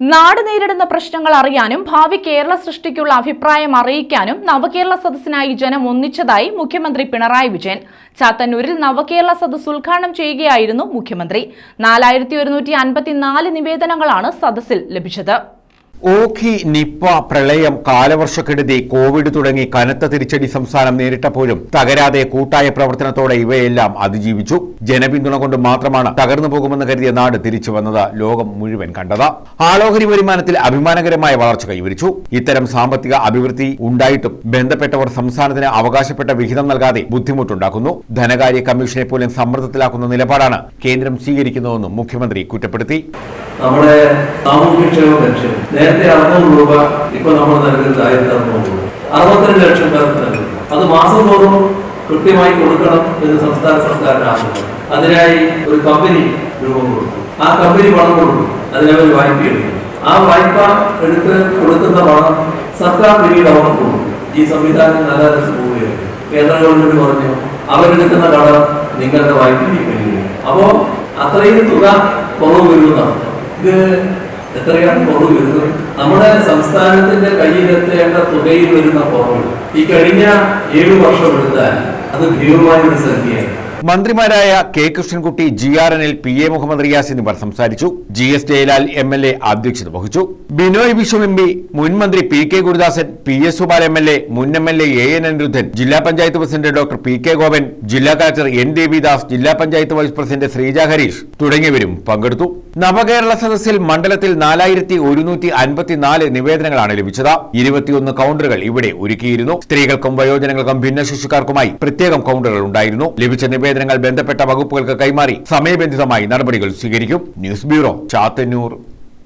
നാട് നേരിടുന്ന പ്രശ്നങ്ങൾ അറിയാനും ഭാവി കേരള സൃഷ്ടിക്കുള്ള അഭിപ്രായം അറിയിക്കാനും നവകേരള സദസ്സിനായി ജനം ഒന്നിച്ചതായി മുഖ്യമന്ത്രി പിണറായി വിജയൻ. ചാത്തന്നൂരിൽ നവകേരള സദസ് ഉദ്ഘാടനം ചെയ്യുകയായിരുന്നു മുഖ്യമന്ത്രി. നാലായിരത്തി നിവേദനങ്ങളാണ് സദസ്സിൽ ലഭിച്ചത്. ഓഖി നിപ്പ പ്രളയം കാലവർഷക്കെടുതി കോവിഡ് തുടങ്ങി കനത്ത തിരിച്ചടി സംസ്ഥാനം നേരിട്ടപ്പോഴും തകരാതെ കൂട്ടായ പ്രവർത്തനത്തോടെ ഇവയെല്ലാം അതിജീവിച്ചു. ജനപിന്തുണ കൊണ്ട് മാത്രമാണ് തകർന്നു പോകുമെന്ന് കരുതിയ നാട് തിരിച്ചു വന്നത് ലോകം മുഴുവൻ കണ്ടത്. ആളോഹരി വരുമാനത്തിൽ അഭിമാനകരമായ വളർച്ച കൈവരിച്ചു. ഇത്തരം സാമ്പത്തിക അഭിവൃദ്ധി ഉണ്ടായിട്ടും ബന്ധപ്പെട്ടവർ സംസ്ഥാനത്തിന് അവകാശപ്പെട്ട വിഹിതം നൽകാതെ ബുദ്ധിമുട്ടുണ്ടാക്കുന്നു. ധനകാര്യ കമ്മീഷനെ പോലും സമ്മർദ്ദത്തിലാക്കുന്ന നിലപാടാണ് കേന്ദ്രം സ്വീകരിക്കുന്നതെന്നും മുഖ്യമന്ത്രി കുറ്റപ്പെടുത്തി. നമ്മുടെ സാമൂഹ്യക്ഷേമ പെൻഷൻ നേരത്തെ അറുന്നൂറ് രൂപ ഇപ്പൊ നമ്മൾ നൽകുന്നത് ആയിരത്തി അറുന്നൂറ് രൂപ. അറുപത്തിരണ്ട് ലക്ഷം പേർക്ക് നൽകും. അത് മാസം തോറും കൃത്യമായി കൊടുക്കണം എന്ന് സംസ്ഥാന സർക്കാരിന് ആവശ്യം അതിനായി ഒരു കമ്പനി രൂപം കൊടുക്കും. ആ കമ്പനി പണം കൊടുക്കും. അതിനവർ വായ്പ എടുക്കും. ആ വായ്പ എടുത്ത് കൊടുക്കുന്ന പണം സർക്കാർ പിന്നീട് അവർ കൊടുക്കും. ഈ സംവിധാനം നല്ല പോവുകയാണ് കേന്ദ്ര ഗവൺമെന്റ് പറഞ്ഞു അവരെടുക്കുന്ന കടം നിങ്ങളുടെ വായ്പ അപ്പോ അത്രയും തുക കുറവ് വരുന്നതാണ്. ഇത് എത്രയാണ് കുറവ് വരുന്നത്? നമ്മുടെ സംസ്ഥാനത്തിന്റെ കയ്യിലെത്തേണ്ട തുകയിൽ വരുന്ന കുറവ് ഈ കഴിഞ്ഞ ഏഴു വർഷം എടുത്താൽ അത് ഭീമമായ ഒരു സംഖ്യയാണ്. മന്ത്രിമാരായ K Krishnankutty G R N L P A Muhammad Riyas എന്നിവർ സംസാരിച്ചു. G S Jayalal M L A അധ്യക്ഷത വഹിച്ചു. ബിനോയ് വിശ്വം എം പി മുൻ മന്ത്രി P K Gurudasan P S Subal M L A മുൻ M L A A N Aniruddhan ജില്ലാ panchayat president doctor P K Gopan ജില്ലാ collector N Devidas ജില്ലാ panchayat vice president Sreeja Harish തുടങ്ങിയവരും പങ്കെടുത്തു. നവകേരള സദസ്സിൽ മണ്ഡലത്തിൽ നാലായിരത്തി ഒരുന്നൂറ്റി അൻപത്തിനാല് നിവേദനങ്ങളാണ് ലഭിച്ചത്. ഇരുപത്തിയൊന്ന് കൗണ്ടറുകൾ ഇവിടെ ഒരുക്കിയിരുന്നു. സ്ത്രീകൾക്കും വയോജനങ്ങൾക്കും ഭിന്നശേഷിക്കാർക്കുമായി പ്രത്യേകം കൗണ്ടറുകൾ ഉണ്ടായിരുന്നു. ലഭിച്ച നിവേദനങ്ങൾ ബന്ധപ്പെട്ട വകുപ്പുകൾക്ക് കൈമാറി സമയബന്ധിതമായി നടപടികൾ സ്വീകരിക്കും. News bureau Chathannoor.